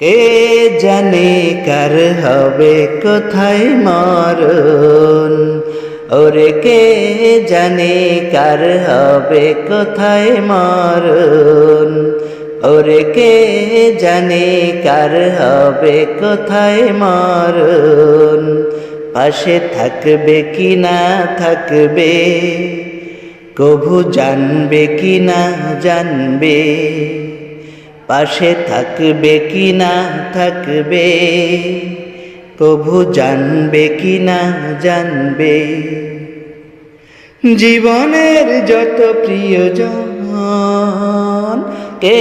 কে জানে কার হবে কোথায় মরণ? ওরে কে জানে কার হবে কোথায় মরণ? ওরে কে জানে কার হবে কোথায় মরণ? পাশে থাকবে কি না থাকবে? কভু জানবে কি না জানবে? পাশে থাকবে কি না থাকবে। কভু জানবে কি না জানবে। জীবনের যত প্রিয়জন, কে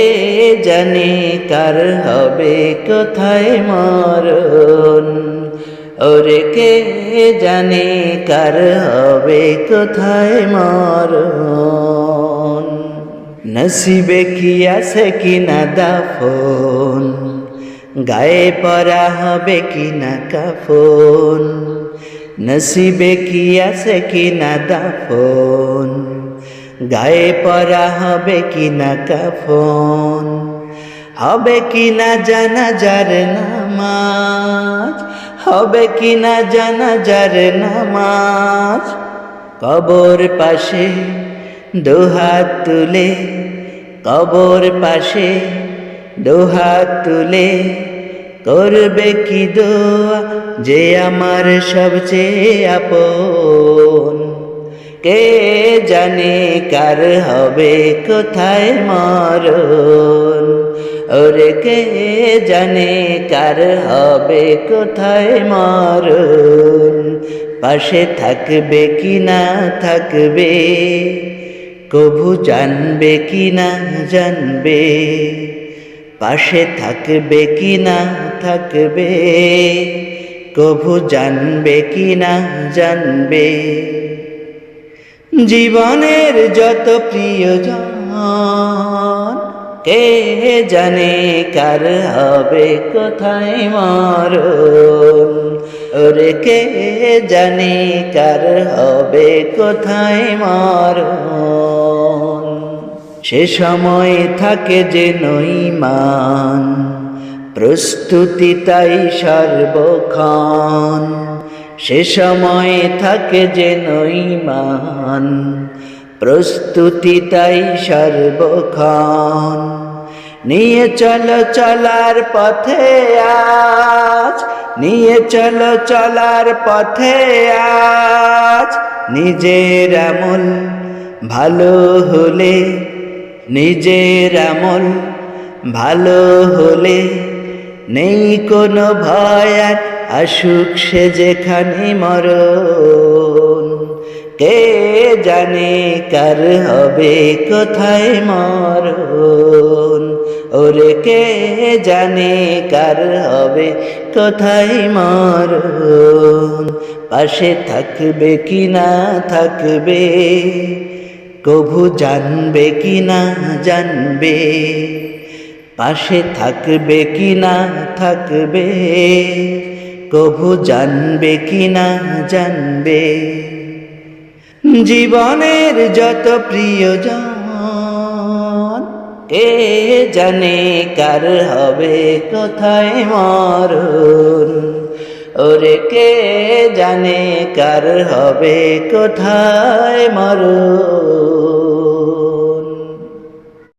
জানে কার হবে, কোথায় মরণ? ওরে কে জানে কার হবে, কোথায় মরণ? নসিবে কি আছে কি না দাফন? গায়ে পরা হবে কি না কাফন? নসিবে কি আছে কি না দাফন? গায়ে পরা হবে কি না কাফন? হবে কি না জানাজার নামাজ? হবে কি না জানাজার নামাজ? কবর পাশে দুহাত তুলে কবর পাশে দুহাত তুলে করবে কি দোয়া যে আমার সবচেয়ে আপন? কে জানে কার হবে, কোথায় মরণ? ওরে কে জানে কার হবে, কোথায় মরণ? পাশে থাকবে কি না থাকবে? কভু জানবে কি না জানবে? পাশে থাকবে কি না থাকবে? কভু জানবে কি না জানবে? জীবনের যত প্রিয়জন কে জানে কার হবে কোথায় মরণ? ওরে কে জানে কার হবে কোথায় মরণ? সে সময় থাকে যে নইমান প্রস্তুতি তাই সর্বক্ষণ। সে সময় থাকে যে নইমান প্রস্তুতি তাই সর্বক্ষণ। নিয়ে চলো চলার পথে আজ, নিয়ে চলো চলার পথে আজ। নিজের আমল ভালো হলে, নিজের আমল ভালো হলে, নেই কোনো ভয় আর আসুক সে যেখানে মরণ। কে জানে কার হবে কোথায় মরণ। ওরে কে জানে কার হবে কোথায় মরণ। পাশে থাকবে কি না থাকবে, কভু জানবে কি না জানবে। পাশে থাকবে কি না থাকবে, কভু জানবে কি না জানবে। জীবনের যত প্রিয়জন কে জানে কার হবে কোথায় মরণ? ওরে কে জানে কার হবে কোথায় মরণ?